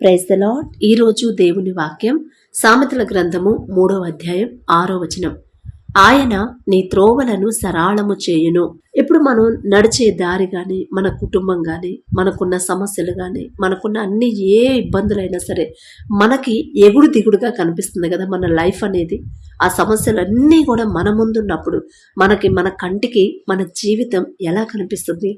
Praise the lord ఈరోజు దేవుని వాక్యం సామెతల గ్రంథము మూడవ అధ్యాయం ఆరో వచనం. ఆయన నీ త్రోవలను సరాళము చేయును. ఇప్పుడు మనం నడిచే దారి గాని మన కుటుంబం గాని మనకున్న సమస్యలు గాని మనకున్న అన్ని ఏ ఇబ్బందులైనా సరే మనకి ఎగుడు దిగుడుగా కనిపిస్తుంది కదా మన లైఫ్ అనేది. ఆ సమస్యలన్నీ కూడా మన ముందున్నప్పుడు మనకి మన కంటికి మన జీవితం ఎలా కనిపిస్తుంది?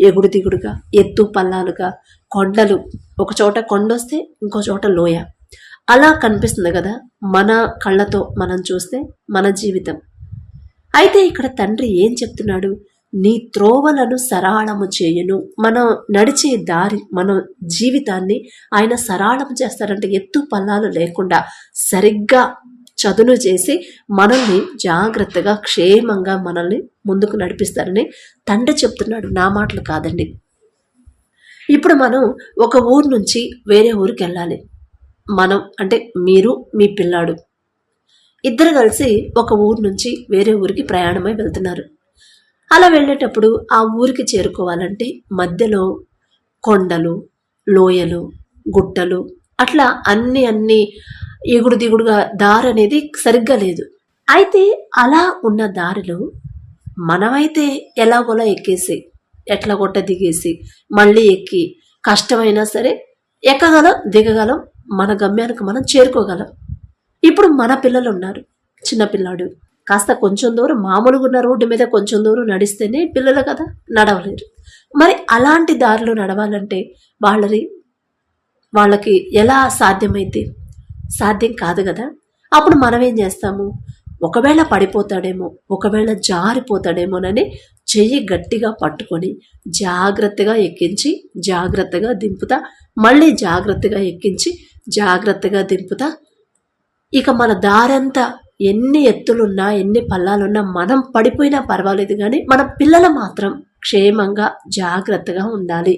ఎగుడు దిగుడుగా ఎత్తు పల్లాలుగా కొండలు. ఒక చోట కొండొస్తే ఇంకో చోట లోయ. అలా కనిపిస్తుంది కదా మన కళ్ళతో మనం చూస్తే మన జీవితం. అయితే ఇక్కడ తండ్రి ఏం చెప్తున్నాడు? నీ త్రోవలను సరాళము చేయును. మనం నడిచే దారి మన జీవితాన్ని ఆయన సరాళం చేస్తారంటే ఎత్తు పల్లాలు లేకుండా సరిగ్గా చదును చేసి మనల్ని జాగ్రత్తగా క్షేమంగా మనల్ని ముందుకు నడిపిస్తారని తండ్రి చెప్తున్నాడు. నా మాటలు కాదండి. ఇప్పుడు మనం ఒక ఊరు నుంచి వేరే ఊరికి వెళ్ళాలి. మనం అంటే మీరు మీ పిల్లాడు. ఇద్దరు కలిసి ఒక ఊరు నుంచి వేరే ఊరికి ప్రయాణమై వెళ్తున్నారు. అలా వెళ్ళేటప్పుడు ఆ ఊరికి చేరుకోవాలంటే మధ్యలో కొండలు లోయలు గుట్టలు అట్లా అన్ని అన్ని ఎగుడు దిగుడుగా దారి అనేది సరిగ్గా లేదు. అయితే అలా ఉన్న దారిలో మనమైతే ఎలాగోలా ఎక్కేసి ఎట్లా కొట్ట దిగేసి మళ్ళీ ఎక్కి కష్టమైనా సరే ఎక్కగలం దిగగలం మన గమ్యానికి మనం చేరుకోగలం. ఇప్పుడు మన పిల్లలు ఉన్నారు చిన్నపిల్లాడు కాస్త కొంచెం దూరం మామూలుగా ఉన్న రోడ్డు మీద కొంచెం దూరం నడిస్తేనే పిల్లలు కదా నడవలేరు. మరి అలాంటి దారిలో నడవాలంటే వాళ్ళని వాళ్ళకి ఎలా సాధ్యమైతే సాధ్యం కాదు కదా. అప్పుడు మనం ఏం చేస్తాము? ఒకవేళ పడిపోతాడేమో ఒకవేళ జారిపోతాడేమోనని చెయ్యి గట్టిగా పట్టుకొని జాగ్రత్తగా ఎక్కించి జాగ్రత్తగా దింపుతా. మళ్ళీ జాగ్రత్తగా ఎక్కించి జాగ్రత్తగా దింపుతా. ఇక మన దారంతా ఎన్ని ఎత్తులున్నా ఎన్ని పల్లాలున్నా మనం పడిపోయినా పర్వాలేదు కానీ మన పిల్లలు మాత్రం క్షేమంగా జాగ్రత్తగా ఉండాలి.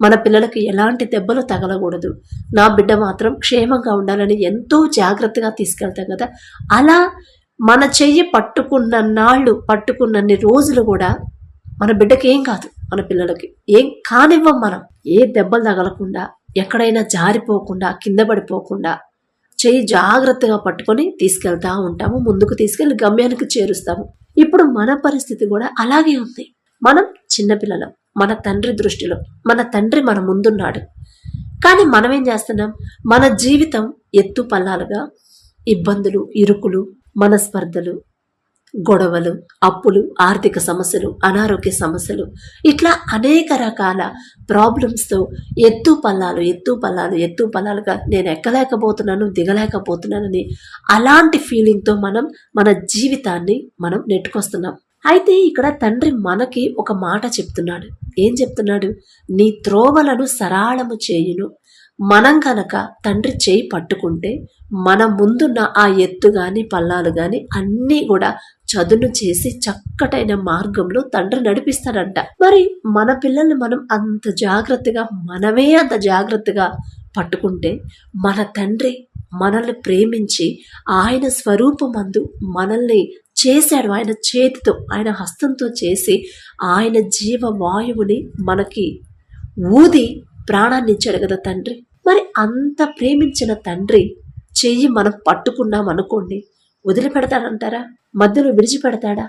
మన పిల్లలకు ఎలాంటి దెబ్బలు తగలకూడదు. నా బిడ్డ మాత్రం క్షేమంగా ఉండాలని ఎంతో జాగ్రత్తగా తీసుకెళ్తాం కదా. అలా మన చెయ్యి పట్టుకున్న నాళ్ళు పట్టుకున్నన్ని రోజులు కూడా మన బిడ్డకి ఏం కాదు మన పిల్లలకి. ఏం కానివ్వం మనం. ఏ దెబ్బలు తగలకుండా ఎక్కడైనా జారిపోకుండా కింద పడిపోకుండా చెయ్యి జాగ్రత్తగా పట్టుకొని తీసుకెళ్తా ఉంటాము ముందుకు తీసుకెళ్ళి గమ్యానికి చేరుస్తాము. ఇప్పుడు మన పరిస్థితి కూడా అలాగే ఉంది. మనం చిన్నపిల్లలం మన తండ్రి దృష్టిలో మన తండ్రి మన ముందున్నాడు. కానీ మనం ఏం చేస్తున్నాం? మన జీవితం ఎత్తు పల్లాలుగా ఇబ్బందులు ఇరుకులు మనస్పర్ధలు గొడవలు అప్పులు ఆర్థిక సమస్యలు అనారోగ్య సమస్యలు ఇట్లా అనేక రకాల ప్రాబ్లమ్స్తో ఎత్తు పల్లాలు ఎత్తు పల్లాలు ఎత్తు పల్లాలుగా నేను ఎక్కలేకపోతున్నాను దిగలేకపోతున్నానని అలాంటి ఫీలింగ్తో మనం మన జీవితాన్ని మనం నెట్టుకొస్తున్నాం. అయితే ఇక్కడ తండ్రి మనకి ఒక మాట చెప్తున్నాడు. ఏం చెప్తున్నాడు? నీ త్రోవలను సరాళము చేయును మనం కనుక తండ్రి చేయి పట్టుకుంటే మన ముందున్న ఆ ఎత్తు గాని పల్లాలు గాని అన్నీ కూడా చదును చేసి చక్కటైన మార్గంలో తండ్రి నడిపిస్తాడంట. మరి మన పిల్లల్ని మనం అంత జాగ్రత్తగా మనమే అంత జాగ్రత్తగా పట్టుకుంటే మన తండ్రి మనల్ని ప్రేమించి ఆయన స్వరూపమందు మనల్ని చేశాడు. ఆయన చేతితో ఆయన హస్తంతో చేసి ఆయన జీవ వాయువుని మనకి ఊది ప్రాణాన్ని ఇచ్చాడు కదా తండ్రి. మరి అంత ప్రేమించిన తండ్రి చెయ్యి మనం పట్టుకున్నాం అనుకోండి వదిలిపెడతాడంటారా? మధ్యలో విడిచిపెడతాడా?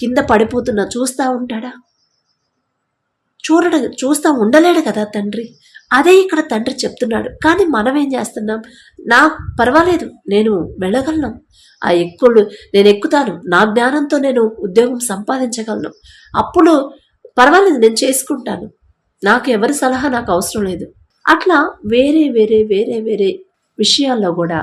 కింద పడిపోతున్నా చూస్తూ ఉంటాడా? చూడడ చూస్తూ ఉండలేడు కదా తండ్రి. అదే ఇక్కడ తండ్రి చెప్తున్నాడు. కానీ మనం ఏం చేస్తున్నాం? నా పర్వాలేదు నేను వెళ్ళగలను. ఆ ఎక్కుళ్ళు నేను ఎక్కుతాను. నా జ్ఞానంతో నేను ఉద్యోగం సంపాదించగలను. అప్పుడు పర్వాలేదు నేను చేసుకుంటాను. నాకు ఎవరి సలహా నాకు అవసరం లేదు. అట్లా వేరే వేరే వేరే వేరే విషయాల్లో కూడా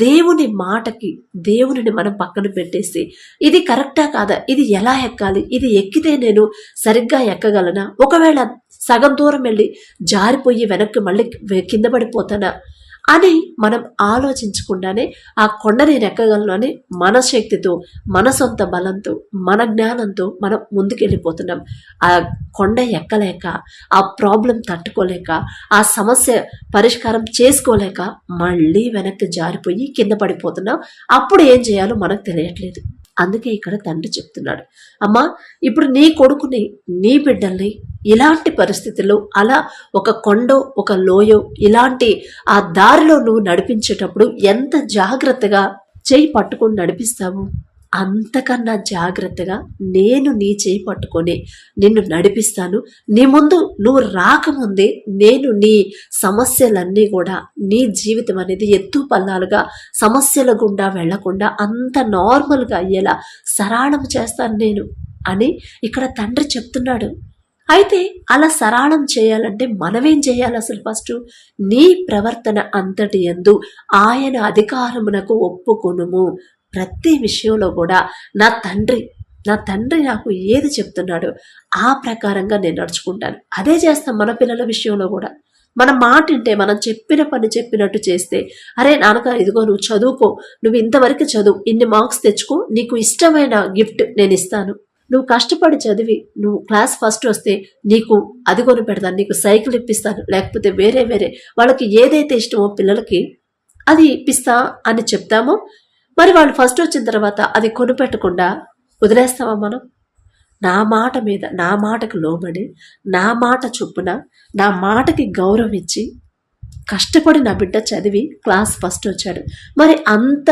దేవుని మాటకి దేవునిని మనం పక్కన పెట్టేసి ఇది కరెక్టా కాదా? ఇది ఎలా ఎక్కాలి? ఇది ఎక్కితే నేను సరిగ్గా ఎక్కగలనా? ఒకవేళ సగం దూరం వెళ్ళి జారిపోయి వెనక్కి మళ్ళీ కింద పడిపోతానా? అని మనం ఆలోచించకుండానే ఆ కొండని నేను మన శక్తితో మన సొంత బలంతో మన జ్ఞానంతో మనం ముందుకెళ్ళిపోతున్నాం. ఆ కొండ ఎక్కలేక ఆ ప్రాబ్లం తట్టుకోలేక ఆ సమస్య పరిష్కారం చేసుకోలేక మళ్ళీ వెనక్కి జారిపోయి కింద పడిపోతున్నాం. అప్పుడు ఏం చేయాలో మనకు తెలియట్లేదు. అందుకే ఇక్కడ తండ్రి చెప్తున్నాడు. అమ్మా ఇప్పుడు నీ కొడుకుని నీ బిడ్డల్ని ఇలాంటి పరిస్థితుల్లో అలా ఒక కొండో ఒక లోయో ఇలాంటి ఆ దారిలో నువ్వు నడిపించేటప్పుడు ఎంత జాగ్రత్తగా చేయి పట్టుకొని నడిపిస్తావు? అంతకన్నా జాగ్రత్తగా నేను నీ చేయి పట్టుకొని నిన్ను నడిపిస్తాను. నీ ముందు నువ్వు రాకముందే నేను నీ సమస్యలన్నీ కూడా నీ జీవితం అనేది ఎత్తు పల్లాలుగా సమస్యల గుండా వెళ్ళకుండా అంత నార్మల్గా అయ్యేలా సరళం చేస్తాను నేను అని ఇక్కడ తండ్రి చెప్తున్నాడు. అయితే అలా సరళం చేయాలంటే మనమేం చేయాలి అసలు ఫస్ట్? నీ ప్రవర్తన అంతటి ఎందు ఆయన అధికారమునకు ఒప్పుకొనుము. ప్రతి విషయంలో కూడా నా తండ్రి నా తండ్రి నాకు ఏది చెప్తున్నాడో ఆ ప్రకారంగా నేను నడుచుకుంటాను. అదే చేస్తాం మన పిల్లల విషయంలో కూడా. మన మాట వింటే మనం చెప్పిన పని చెప్పినట్టు చేస్తే అరే నాన్నక ఇదిగో నువ్వు చదువుకో నువ్వు ఇంతవరకు చదువు ఇన్ని మార్క్స్ తెచ్చుకో నీకు ఇష్టమైన గిఫ్ట్ నేను ఇస్తాను. నువ్వు కష్టపడి చదివి నువ్వు క్లాస్ ఫస్ట్ వస్తే నీకు అది కొని పెడతాను నీకు సైకిల్ ఇప్పిస్తాను లేకపోతే వేరే వేరే వాళ్ళకి ఏదైతే ఇష్టమో పిల్లలకి అది ఇప్పిస్తా అని చెప్తామో మరి వాళ్ళు ఫస్ట్ వచ్చిన తర్వాత అది కొనిపెట్టకుండా వదిలేస్తామా మనం? నా మాట మీద నా మాటకు లోబడి నా మాట చొప్పున నా మాటకి గౌరవం ఇచ్చి కష్టపడి నా బిడ్డ చదివి క్లాస్ ఫస్ట్ వచ్చాడు. మరి అంత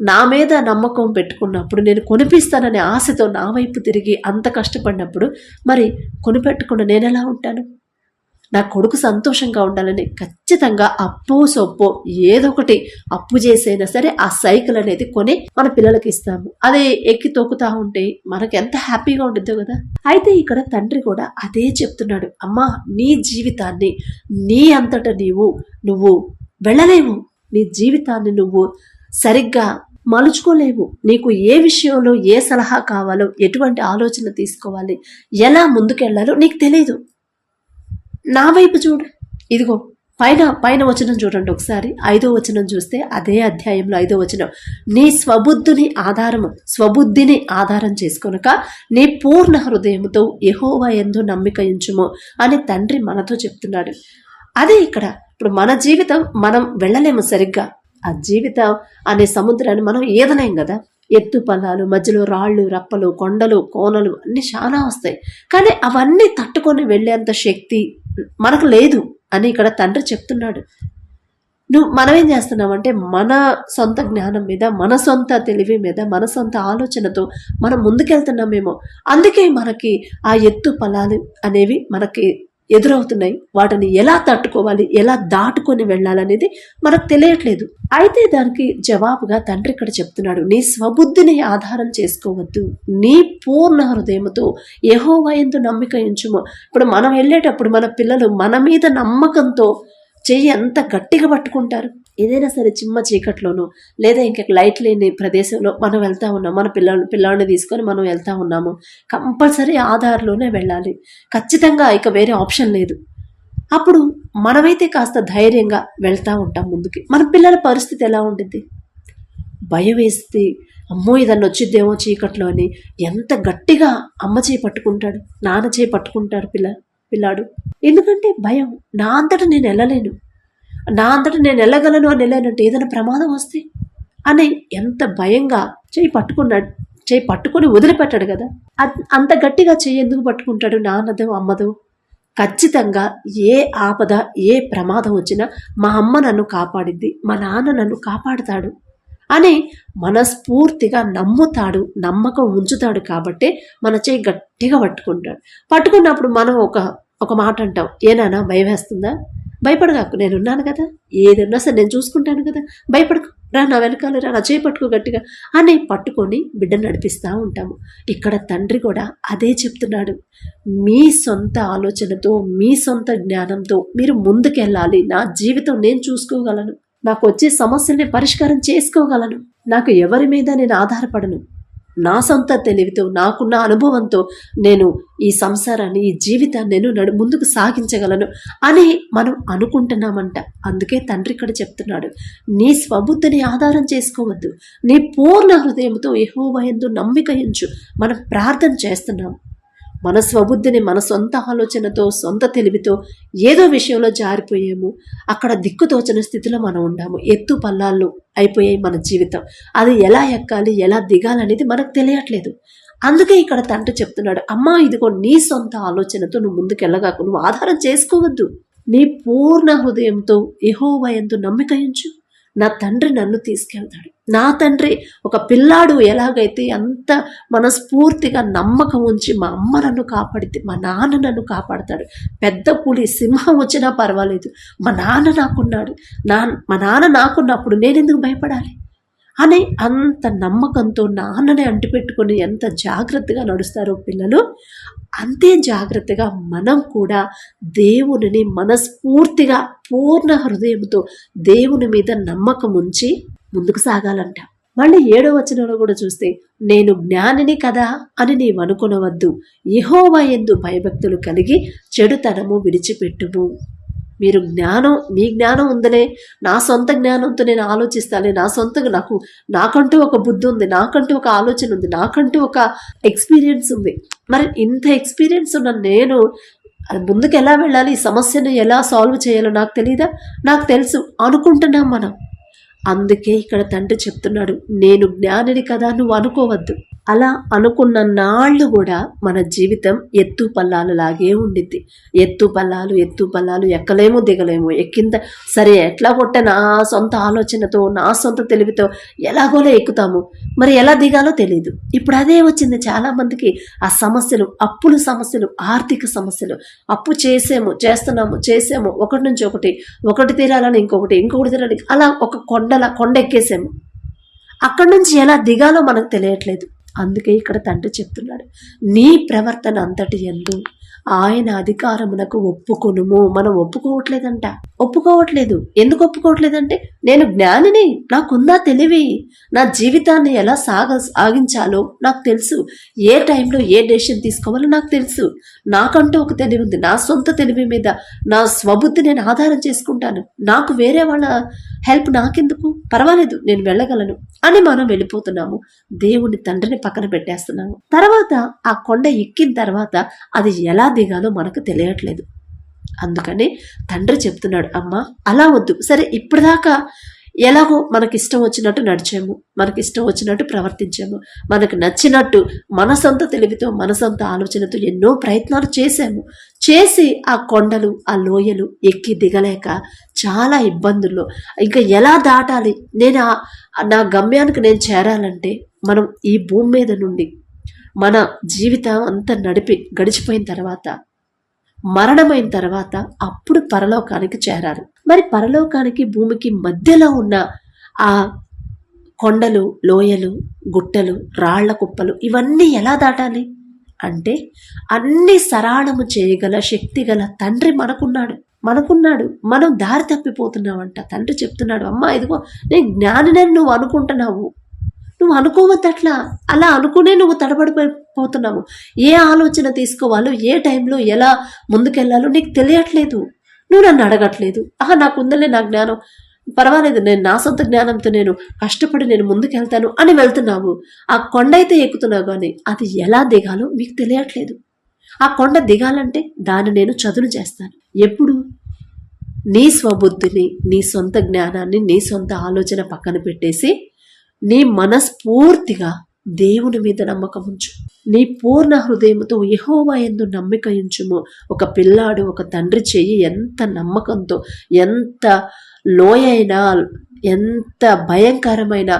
నా మీద నమ్మకం పెట్టుకున్నప్పుడు నేను కొనిపిస్తాననే ఆశతో నా వైపు తిరిగి అంత కష్టపడినప్పుడు మరి కొనిపెట్టకుండా నేను ఎలా ఉంటాను? నా కొడుకు సంతోషంగా ఉండాలని ఖచ్చితంగా అప్పు సొప్పు ఏదో ఒకటి అప్పు చేసైనా సరే ఆ సైకిల్ అనేది కొని మన పిల్లలకి ఇస్తాము. అదే ఎక్కి తొక్కుతా ఉంటే మనకు ఎంత హ్యాపీగా ఉంటుందో కదా. అయితే ఇక్కడ తండ్రి కూడా అదే చెప్తున్నాడు. అమ్మా నీ జీవితాన్ని నీ అంతట నీవు నువ్వు వెళ్ళలేవు. నీ జీవితాన్ని నువ్వు సరిగ్గా మలుచుకోలేవు. నీకు ఏ విషయంలో ఏ సలహా కావాలో ఎటువంటి ఆలోచన తీసుకోవాలి ఎలా ముందుకెళ్ళాలో నీకు తెలియదు నా వైపు చూడు. ఇదిగో పైన పైన వచనం చూడండి ఒకసారి. ఐదో వచనం చూస్తే అదే అధ్యాయంలో ఐదో వచనం. నీ స్వబుద్ధిని ఆధారము స్వబుద్ధిని ఆధారం చేసుకొనక నీ పూర్ణ హృదయంతో యహోవా ఎందు నమ్మిక ఉంచుము అని తండ్రి మనతో చెప్తున్నాడు. అదే ఇక్కడ ఇప్పుడు మన జీవితం మనం వెళ్ళలేము సరిగ్గా. ఆ జీవితం అనే సముద్రాన్ని మనం ఏదలేం కదా? ఎత్తు పొలాలు మధ్యలో రాళ్ళు రప్పలు కొండలు కోనలు అన్ని చాలా వస్తాయి. కానీ అవన్నీ తట్టుకొని వెళ్ళేంత శక్తి మనకు లేదు అని ఇక్కడ తండ్రి చెప్తున్నాడు. నువ్వు మనం ఏం చేస్తున్నామంటే మన సొంత జ్ఞానం మీద మన సొంత తెలివి మీద మన సొంత ఆలోచనతో మనం ముందుకెళ్తున్నామేమో. అందుకే మనకి ఆ ఎత్తు ఫలాలు అనేవి మనకి ఎదురవుతున్నాయి. వాటిని ఎలా తట్టుకోవాలి ఎలా దాటుకొని వెళ్ళాలనేది మనకు తెలియట్లేదు. అయితే దానికి జవాబుగా తండ్రి ఇక్కడ చెప్తున్నాడు నీ స్వబుద్ధిని ఆధారం చేసుకోవద్దు. నీ పూర్ణ హృదయంతో యహోవా ఎందు నమ్మిక ఉంచుము. ఇప్పుడు మనం వెళ్ళేటప్పుడు మన పిల్లలు మన మీద నమ్మకంతో చెయ్యి ఎంత గట్టిగా పట్టుకుంటారు? ఏదైనా సరే చిమ్మ చీకట్లోనో లేదా ఇంకా లైట్ లేని ప్రదేశంలో మనం వెళ్తా ఉన్నాం. మన పిల్లలు పిల్లల్ని తీసుకొని మనం వెళ్తూ ఉన్నాము. కంపల్సరీ ఆధార్లోనే వెళ్ళాలి. ఖచ్చితంగా ఇక వేరే ఆప్షన్ లేదు. అప్పుడు మనమైతే కాస్త ధైర్యంగా వెళ్తూ ఉంటాం ముందుకి. మన పిల్లల పరిస్థితి ఎలా ఉంటుంది భయం వేస్తే అమ్మో ఇదన్ను వచ్చిద్దేమో చీకట్లో అని ఎంత గట్టిగా అమ్మ చేయి పట్టుకుంటాడు నాన్న చేయి పట్టుకుంటాడు పిల్ల పిల్లాడు. ఎందుకంటే భయం నా అంతటా నేను వెళ్ళలేను. నా అంతటా నేను వెళ్ళగలను అని వెళ్ళానంటే ఏదైనా ప్రమాదం వస్తే? అని ఎంత భయంగా చేయి పట్టుకున్నాడు చేయి పట్టుకొని వదిలిపెట్టాడు కదా. అంత గట్టిగా చేయి ఎందుకు పట్టుకుంటాడు నాన్నదో అమ్మదో? ఖచ్చితంగా ఏ ఆపద ఏ ప్రమాదం వచ్చినా మా అమ్మ నన్ను కాపాడిద్ది మా నాన్న నన్ను కాపాడుతాడు. అని మనస్ఫూర్తిగా నమ్ముతాడు నమ్మకం ఉంచుతాడు కాబట్టే మన చేయి గట్టిగా పట్టుకుంటాడు. పట్టుకున్నప్పుడు మనం ఒక ఒక మాట అంటాం ఏనానా భయం వేస్తుందా? భయపడగాకు నేను ఉన్నాను కదా. ఏదన్నా సరే నేను చూసుకుంటాను కదా. భయపడకు రా నా వెనకాల రా నా చేపట్టుకో గట్టిగా అని పట్టుకొని బిడ్డను నడిపిస్తూ ఉంటాము. ఇక్కడ తండ్రి కూడా అదే చెప్తున్నాడు. మీ సొంత ఆలోచనతో మీ సొంత జ్ఞానంతో మీరు ముందుకెళ్ళాలి. నా జీవితం నేను చూసుకోగలను. నాకు వచ్చే సమస్యల్ని పరిష్కారం చేసుకోగలను. నాకు ఎవరి మీద నేను ఆధారపడను. నా సొంత తెలివితో నాకున్న అనుభవంతో నేను ఈ సంసారాన్ని ఈ జీవితాన్ని నేను నడు ముందుకు సాగించగలను అని మనం అనుకుంటున్నామంట. అందుకే తండ్రి ఇక్కడ చెప్తున్నాడు నీ స్వబుద్ధిని ఆధారం చేసుకోవద్దు. నీ పూర్ణ హృదయంతో యెహోవాయందు నమ్మిక ఎంచు. మనం ప్రార్థన చేస్తున్నాం. మన స్వబుద్ధిని మన సొంత ఆలోచనతో సొంత తెలివితో ఏదో విషయంలో జారిపోయాము. అక్కడ దిక్కుతోచని స్థితిలో మనం ఉండాము. ఎత్తు పల్లాళ్ళు అయిపోయాయి మన జీవితం. అది ఎలా ఎక్కాలి ఎలా దిగాలనేది మనకు తెలియట్లేదు. అందుకే ఇక్కడ తండ్రి చెప్తున్నాడు అమ్మా ఇదిగో నీ సొంత ఆలోచనతో నువ్వు ముందుకెళ్ళగాకు. నువ్వు ఆధారం చేసుకోవద్దు. నీ పూర్ణ హృదయంతో ఎహోవయంతో నమ్మిక ఉంచు. నా తండ్రి నన్ను తీసుకెళ్తాడు. నా తండ్రి ఒక పిల్లాడు ఎలాగైతే అంత మనస్ఫూర్తిగా నమ్మకం ఉంచి మా అమ్మ నన్ను కాపాడితే మా నాన్న నన్ను కాపాడతాడు. పెద్ద పులి సింహం వచ్చినా పర్వాలేదు. మా నాన్న నాకున్నాడు. నా మా నాన్న నాకున్నప్పుడు నేనెందుకు భయపడాలి? అని అంత నమ్మకంతో నాన్ననే అంటిపెట్టుకొని ఎంత జాగ్రత్తగా నడుస్తారో పిల్లలు అంతే జాగ్రత్తగా మనం కూడా దేవునిని మనస్ఫూర్తిగా పూర్ణ హృదయంతో దేవుని మీద నమ్మకం ఉంచి ముందుకు సాగాలంట. మళ్ళీ ఏడో వచనంలో కూడా చూస్తే నేను జ్ఞానిని కదా అని నీవు అనుకొనవద్దు. యెహోవా ఎందు భయభక్తులు కలిగి చెడుతనము విడిచిపెట్టుము. మీరు జ్ఞానం మీ జ్ఞానం ఉందనే నా సొంత జ్ఞానంతో నేను ఆలోచిస్తానే నా సొంతంగా నాకు నాకంటూ ఒక బుద్ధి ఉంది నాకంటూ ఒక ఆలోచన ఉంది నాకంటూ ఒక ఎక్స్పీరియన్స్ ఉంది. మరి ఇంత ఎక్స్పీరియన్స్ ఉన్న నేను అది ముందుకు ఎలా వెళ్ళాలి? ఈ సమస్యను ఎలా సాల్వ్ చేయాలో నాకు తెలియదా నాకు తెలుసు. అనుకుంటున్నాం మనం. అందుకే ఇక్కడ తండ్రి చెప్తున్నాడు నేను జ్ఞానిని కదా నువ్వు అనుకోవద్దు. అలా అనుకున్న నాళ్ళు కూడా మన జీవితం ఎత్తు పల్లాలు లాగే ఉండిద్ది. ఎత్తు పల్లాలు ఎత్తు పల్లాలు ఎక్కలేము దిగలేము ఎక్కింద సరే ఎట్లా కొట్టే నా సొంత ఆలోచనతో నా సొంత తెలివితో ఎలాగోలే ఎక్కుతాము? మరి ఎలా దిగాలో తెలియదు ఇప్పుడు అదే వచ్చింది చాలామందికి. ఆ సమస్యలు అప్పుల సమస్యలు ఆర్థిక సమస్యలు. అప్పు చేసాము చేస్తున్నాము చేసాము ఒకటి నుంచి ఒకటి. ఒకటి తీరాలని ఇంకొకటి ఇంకొకటి తీరాలని అలా ఒక కొండ కొండల కొండ ఎక్కేసాము అక్కడి నుంచి ఎలా దిగాలో మనకు తెలియట్లేదు. అందుకే ఇక్కడ తండ్రి చెప్తున్నాడు నీ ప్రవర్తన అంతటి ఎందు ఆయన అధికారమునకు ఒప్పుకొనుము. మనం ఒప్పుకోవట్లేదంట. ఒప్పుకోవట్లేదు. ఎందుకు ఒప్పుకోవట్లేదంటే నేను జ్ఞానిని నాకుందా తెలివి? నా జీవితాన్ని ఎలా సాగ సాగించాలో నాకు తెలుసు. ఏ టైంలో ఏ డెసిషన్ తీసుకోవాలో నాకు తెలుసు. నాకంటూ ఒక తెలివి ఉంది. నా సొంత తెలివి మీద నా స్వబుద్ధి నేను ఆధారం చేసుకుంటాను. నాకు వేరే వాళ్ళ హెల్ప్ నాకెందుకు? పర్వాలేదు నేను వెళ్ళగలను అని మనం వెళ్ళిపోతున్నాము. దేవుని తండ్రిని పక్కన పెట్టేస్తున్నాము. తర్వాత ఆ కొండ ఎక్కిన తర్వాత అది ఎలా దిగాలో మనకు తెలియట్లేదు. అందుకని తండ్రి చెప్తున్నాడు అమ్మ అలా వద్దు. సరే ఇప్పటిదాకా ఎలాగో మనకి ఇష్టం వచ్చినట్టు నడిచాము మనకి ఇష్టం వచ్చినట్టు ప్రవర్తించాము మనకు నచ్చినట్టు మన సొంత తెలివితో మన సొంత ఆలోచనతో ఎన్నో ప్రయత్నాలు చేశాము. చేసి ఆ కొండలు ఆ లోయలు ఎక్కి దిగలేక చాలా ఇబ్బందుల్లో. ఇంకా ఎలా దాటాలి? నేను నా గమ్యానికి నేను చేరాలంటే మనం ఈ భూమి మీద నుండి మన జీవితం అంతా నడిపి గడిచిపోయిన తర్వాత మరణమైన తర్వాత అప్పుడు పరలోకానికి చేరారు. మరి పరలోకానికి భూమికి మధ్యలో ఉన్న ఆ కొండలు లోయలు గుట్టలు రాళ్ళ కుప్పలు ఇవన్నీ ఎలా దాటాలి? అంటే అన్ని సరాళము చేయగల శక్తి గల తండ్రి మనకున్నాడు. మనకున్నాడు. మనం దారి తప్పిపోతున్నామంట. తండ్రి చెప్తున్నాడు అమ్మా ఇదిగో నేను జ్ఞానినని నువ్వు అనుకుంటున్నావు. నువ్వు అనుకోవద్దు అట్లా. అలా అనుకునే నువ్వు తడబడిపోతున్నావు ఏ ఆలోచన తీసుకోవాలో ఏ టైంలో ఎలా ముందుకెళ్ళాలో నీకు తెలియట్లేదు. నువ్వు నన్ను అడగట్లేదు. ఆహా నాకు ఉందలే నా జ్ఞానం. పర్వాలేదు నేను నా సొంత జ్ఞానంతో నేను కష్టపడి నేను ముందుకెళ్తాను అని వెళ్తున్నావు. ఆ కొండ అయితే ఎక్కుతున్నావు కానీ అది ఎలా దిగాలో మీకు తెలియట్లేదు. ఆ కొండ దిగాలంటే దాన్ని నేను చదును చేస్తాను. ఎప్పుడు? నీ స్వబుద్ధిని నీ సొంత జ్ఞానాన్ని నీ సొంత ఆలోచన పక్కన పెట్టేసి నీ మనస్ఫూర్తిగా దేవుని మీద నమ్మకం ఉంచు. నీ పూర్ణ హృదయంతో యహోవా ఎందు నమ్మిక ఉంచుము. ఒక పిల్లాడు ఒక తండ్రి చెయ్యి ఎంత నమ్మకంతో ఎంత లోయైనా ఎంత భయంకరమైన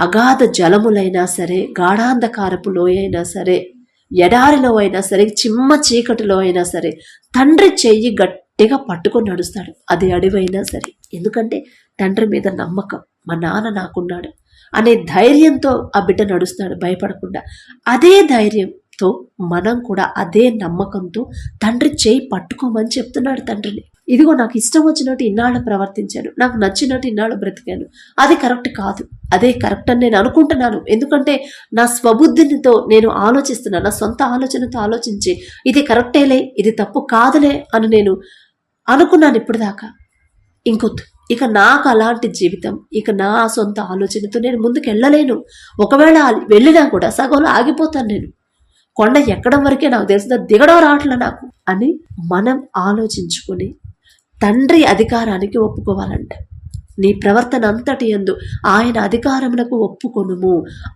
అగాధ జలములైనా సరే గాఢాంధకారపు లోయైనా సరే ఎడారిలో అయినా సరే చిమ్మ చీకటిలో అయినా సరే తండ్రి చెయ్యి గట్టిగా పట్టుకొని నడుస్తాడు. అది అడివైనా సరే. ఎందుకంటే తండ్రి మీద నమ్మకం. మా నాన్న నాకున్నాడు. అనే ధైర్యంతో ఆ బిడ్డ నడుస్తాడు భయపడకుండా. అదే ధైర్యంతో మనం కూడా అదే నమ్మకంతో తండ్రి చేయి పట్టుకోమని చెప్తున్నాడు తండ్రిని. ఇదిగో నాకు ఇష్టం వచ్చినట్టు ఇన్నాళ్ళు ప్రవర్తించాను నాకు నచ్చినట్టు ఇన్నాళ్ళు బ్రతికాను. అది కరెక్ట్ కాదు. అదే కరెక్ట్ అని నేను అనుకుంటున్నాను. ఎందుకంటే నా స్వబుద్ధినితో నేను ఆలోచిస్తున్నాను నా సొంత ఆలోచనతో ఆలోచించి ఇది కరెక్టేలే ఇది తప్పు కాదులే అని నేను అనుకున్నాను ఇప్పుడు దాకా ఇంకొద్దు. ఇక నాకు అలాంటి జీవితం ఇక నా సొంత ఆలోచనతో నేను ముందుకు వెళ్ళలేను ఒకవేళ వెళ్ళినా కూడా సగంలో ఆగిపోతాను నేను. కొండ ఎక్కడం వరకే నాకు తెలిసిన దిగడం రావట్లే నాకు అని మనం ఆలోచించుకొని తండ్రి అధికారానికి ఒప్పుకోవాలంట. నీ ప్రవర్తన అంతటి ఎందు ఆయన అధికారములకు ఒప్పుకొనుము.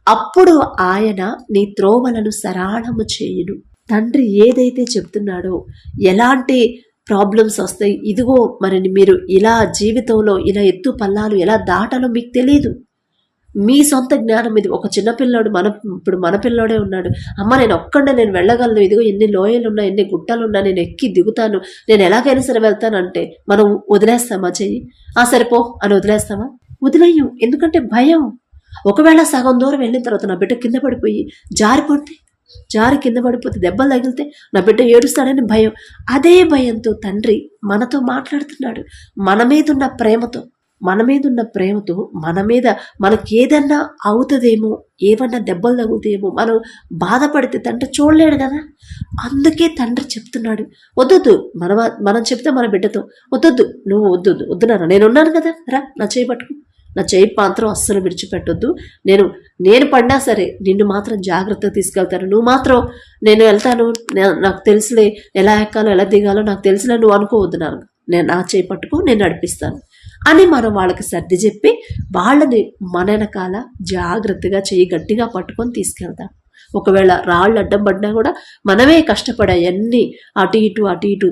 అప్పుడు ఆయన నీ త్రోవలను సరాళము చేయును. తండ్రి ఏదైతే చెప్తున్నాడో ఎలాంటి ప్రాబ్లమ్స్ వస్తాయి. ఇదిగో మరి మీరు ఇలా జీవితంలో ఇలా ఎత్తు పల్లాలు ఎలా దాటాలో మీకు తెలియదు మీ సొంత జ్ఞానం ఇది. ఒక చిన్నపిల్లాడు మన ఇప్పుడు మన పిల్లోడే ఉన్నాడు. అమ్మ నేను ఒక్కడే నేను వెళ్ళగలను. ఇదిగో ఎన్ని లోయలు ఉన్నా ఎన్ని గుట్టలు ఉన్నా నేను ఎక్కి దిగుతాను. నేను ఎలాగైనా సరే వెళ్తానంటే మనం వదిలేస్తామా చెయ్యి? ఆ సరిపో అని వదిలేస్తామా వదిలేయం ఎందుకంటే భయం. ఒకవేళ సగం దూరం వెళ్ళిన తర్వాత నా బిడ్డ కింద పడిపోయి జారిపోతే జారి కింద పడిపోతే దెబ్బలు తగిలితే నా బిడ్డ ఏడుస్తాడని భయం. అదే భయంతో తండ్రి మనతో మాట్లాడుతున్నాడు. మన మీద ఉన్న ప్రేమతో మన మీద ఉన్న ప్రేమతో మన మీద మనకి ఏదన్నా అవుతుందేమో ఏమన్నా దెబ్బలు తగులుతాయేమో మనం బాధపడితే తండ్రి చూడలేడు కదా. అందుకే తండ్రి చెప్తున్నాడు వద్దొద్దు మన మనం చెప్తే మన బిడ్డతో వద్దొద్దు నువ్వు వద్దొద్దు వద్దునారా నేను ఉన్నాను కదా రా నా చేయి పట్టుకు నా చేయి పాత్రం అస్సలు విడిచిపెట్టొద్దు నేను నేను పడినా సరే నిన్ను మాత్రం జాగ్రత్తగా తీసుకెళ్తాను. నువ్వు మాత్రం నేను వెళ్తాను నాకు తెలుసులే ఎలా ఎక్కాలో ఎలా దిగాలో నాకు తెలుసులే నువ్వు అనుకోవద్దు నాకు నేను నా చేయి నేను నడిపిస్తాను అని మనం వాళ్ళకి సర్ది చెప్పి వాళ్ళని మన వెనకాల జాగ్రత్తగా చేయి గట్టిగా పట్టుకొని తీసుకెళ్తాం. ఒకవేళ రాళ్ళు అడ్డం పడినా కూడా మనమే కష్టపడి అవన్నీ అటు ఇటు అటు ఇటు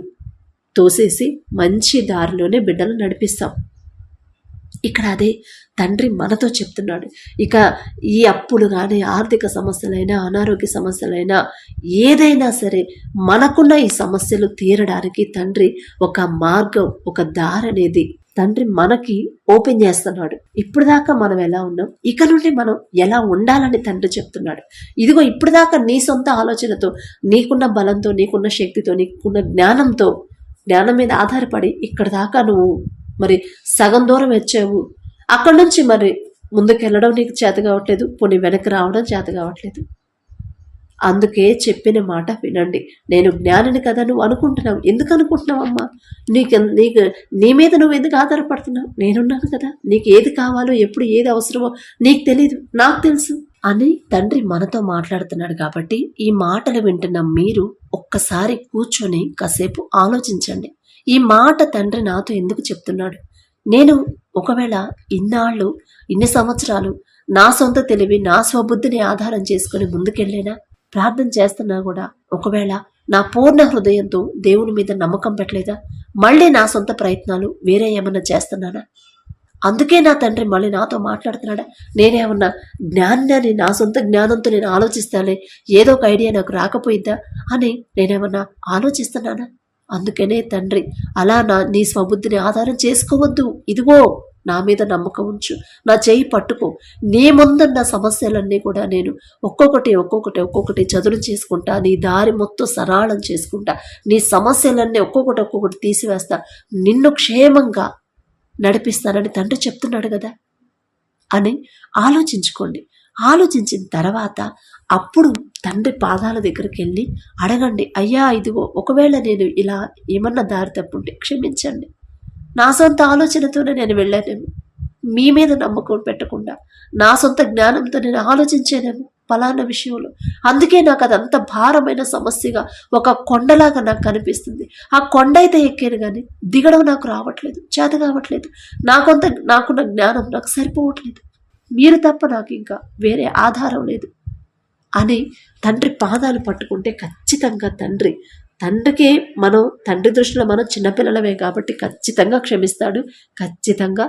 తోసేసి మంచి దారిలోనే బిడ్డలు నడిపిస్తాం. ఇక్కడ అదే తండ్రి మనతో చెప్తున్నాడు. ఇక ఈ అప్పులు కానీ ఆర్థిక సమస్యలైనా అనారోగ్య సమస్యలైనా ఏదైనా సరే మనకున్న ఈ సమస్యలు తీరడానికి తండ్రి ఒక మార్గం ఒక దారి అనేది తండ్రి మనకి ఓపెన్ చేస్తున్నాడు. ఇప్పుడు దాకా మనం ఎలా ఉన్నాం? ఇక నుండి మనం ఎలా ఉండాలని తండ్రి చెప్తున్నాడు. ఇదిగో ఇప్పుడు దాకా నీ సొంత ఆలోచనతో నీకున్న బలంతో నీకున్న శక్తితో నీకున్న జ్ఞానంతో జ్ఞానం మీద ఆధారపడి ఇక్కడ దాకా నువ్వు మరి సగం దూరం వచ్చావు. అక్కడి నుంచి మరి ముందుకు వెళ్ళడం నీకు చేత కావట్లేదు పోనీ వెనక్కి రావడం చేత కావట్లేదు. అందుకే చెప్పిన మాట వినండి. నేను జ్ఞానిని కదా నువ్వు అనుకుంటున్నావు. ఎందుకు అనుకుంటున్నావు అమ్మా నీకు నీకు నీ మీద నువ్వు ఎందుకు ఆధారపడుతున్నావు? నేనున్నాను కదా. నీకు ఏది కావాలో ఎప్పుడు ఏది అవసరమో నీకు తెలియదు నాకు తెలుసు. అని తండ్రి మనతో మాట్లాడుతున్నాడు కాబట్టి ఈ మాటలు వింటున్న మీరు ఒక్కసారి కూర్చొని కాసేపు ఆలోచించండి. ఈ మాట తండ్రి నాతో ఎందుకు చెప్తున్నాడు? నేను ఒకవేళ ఇన్నాళ్ళు ఇన్ని సంవత్సరాలు నా సొంత తెలివి నా స్వబుద్ధిని ఆధారం చేసుకుని ముందుకెళ్ళేనా ప్రార్థన చేస్తున్నా కూడా ఒకవేళ నా పూర్ణ హృదయంతో దేవుని మీద నమ్మకం పెట్టలేదా? మళ్ళీ నా సొంత ప్రయత్నాలు వేరే ఏమన్నా చేస్తున్నానా? అందుకే నా తండ్రి మళ్ళీ నాతో మాట్లాడుతున్నాడా? నేనేమన్నా జ్ఞానాన్ని నా సొంత జ్ఞానంతో నేను ఆలోచిస్తానే ఏదో ఒక ఐడియా నాకు రాకపోయిద్దా అని నేనేమన్నా ఆలోచిస్తున్నానా? అందుకనే తండ్రి అలా నా నీ స్వబుద్ధిని ఆధారం చేసుకోవద్దు. ఇదిగో నా మీద నమ్మకం ఉంచు. నా చేయి పట్టుకో. నీ ముందున్న సమస్యలన్నీ కూడా నేను ఒక్కొక్కటి ఒక్కొక్కటి ఒక్కొక్కటి చదును చేసుకుంటా నీ దారి మొత్తం సరళం చేసుకుంటా నీ సమస్యలన్నీ ఒక్కొక్కటి ఒక్కొక్కటి తీసివేస్తా నిన్ను క్షేమంగా నడిపిస్తానని తండ్రి చెప్తున్నాడు కదా? అని ఆలోచించుకోండి. ఆలోచించిన తర్వాత అప్పుడు తండ్రి పాదాల దగ్గరికి వెళ్ళి అడగండి అయ్యా ఇదిగో ఒకవేళ నేను ఇలా ఏమన్నా దారి తప్పుంటే క్షమించండి. నా సొంత ఆలోచనతోనే నేను వెళ్ళానేమో మీ మీద నమ్మకం పెట్టకుండా నా సొంత జ్ఞానంతో నేను ఆలోచించానేమో ఫలానా విషయంలో. అందుకే నాకు అదంత భారమైన సమస్యగా ఒక కొండలాగా నాకు కనిపిస్తుంది. ఆ కొండ అయితే ఎక్కాను కానీ దిగడం నాకు రావట్లేదు చేత కావట్లేదు. నాకొంత నాకున్న జ్ఞానం నాకు సరిపోవట్లేదు. మీరు తప్ప నాకు ఇంకా వేరే ఆధారం లేదు. అని తండ్రి పాదాలు పట్టుకుంటే ఖచ్చితంగా తండ్రి తండ్రికే మనం తండ్రి దృష్టిలో మనం చిన్నపిల్లలమే కాబట్టి ఖచ్చితంగా క్షమిస్తాడు ఖచ్చితంగా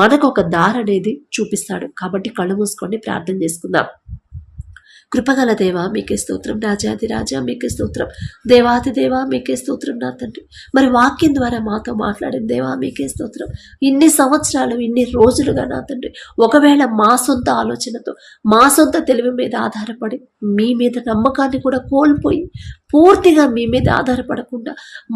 మనకు ఒక దారి అనేది చూపిస్తాడు. కాబట్టి కళ్ళు మూసుకొని ప్రార్థన చేసుకుందాం. కృపగల దేవా మీకే స్తోత్రం. రాజాది రాజా మీకే స్తోత్రం. దేవాది దేవా మీకే స్తోత్రం నా తండ్రి. మరి వాక్యం ద్వారా మాతో మాట్లాడిన దేవా మీకే స్తోత్రం. ఇన్ని సంవత్సరాలు ఇన్ని రోజులుగా నా తండ్రి ఒకవేళ మా సొంత ఆలోచనతో మా సొంత తెలివి మీద ఆధారపడి మీ మీద నమ్మకాన్ని కూడా కోల్పోయి పూర్తిగా మీ మీద ఆధారపడకుండా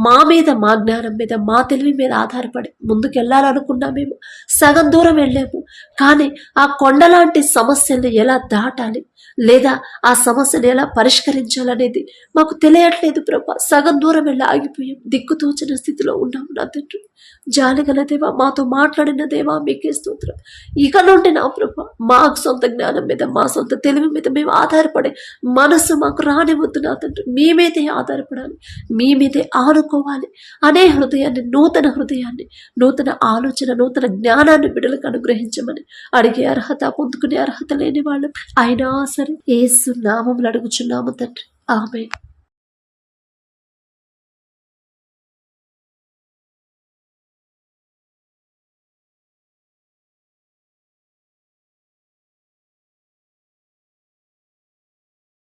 మా మీద మా జ్ఞానం మీద మా తెలివి మీద ఆధారపడి ముందుకు వెళ్ళాలనుకున్నా మేము. సగం దూరం వెళ్ళాము. కానీ ఆ కొండలాంటి సమస్యల్ని ఎలా దాటాలి? లేదా ఆ సమస్యను ఎలా పరిష్కరించాలనేది మాకు తెలియట్లేదు ప్రభా. సగం దూరం వెళ్ళి ఆగిపోయాం? దిక్కుతోచిన స్థితిలో ఉన్నాము నా తండ్రి. జాలిగల దేవా మాతో మాట్లాడిన దేవా మీకే స్తోత్రం. ఇక నుండి నా ప్రభా మాకు సొంత జ్ఞానం మీద మా సొంత తెలివి మీద మేము ఆధారపడే మనసు మాకు రానివద్దు నా తండ్రి. మీ మీదే ఆధారపడాలి. మీ మీదే ఆనుకోవాలి. అనే హృదయాన్ని నూతన హృదయాన్ని నూతన ఆలోచన నూతన జ్ఞానాన్ని బిడ్డలకు అనుగ్రహించమని అడిగే అర్హత పొందుకునే అర్హత లేని వాళ్ళు. అయినా సరే ఏసు నామములు అడుగుచున్నాము తండ్రి. ఆమె